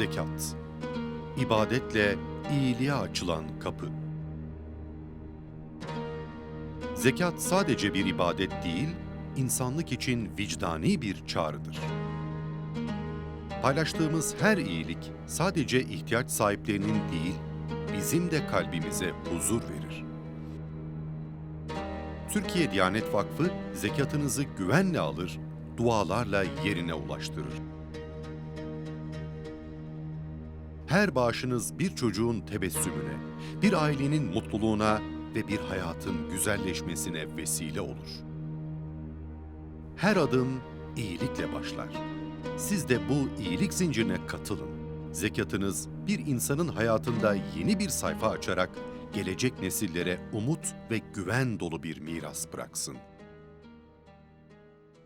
Zekat. İbadetle iyiliğe açılan kapı. Zekat sadece bir ibadet değil, insanlık için vicdani bir çağrıdır. Paylaştığımız her iyilik sadece ihtiyaç sahiplerinin değil, bizim de kalbimize huzur verir. Türkiye Diyanet Vakfı zekatınızı güvenle alır, dualarla yerine ulaştırır. Her bağışınız bir çocuğun tebessümüne, bir ailenin mutluluğuna ve bir hayatın güzelleşmesine vesile olur. Her adım iyilikle başlar. Siz de bu iyilik zincirine katılın. Zekatınız bir insanın hayatında yeni bir sayfa açarak gelecek nesillere umut ve güven dolu bir miras bıraksın.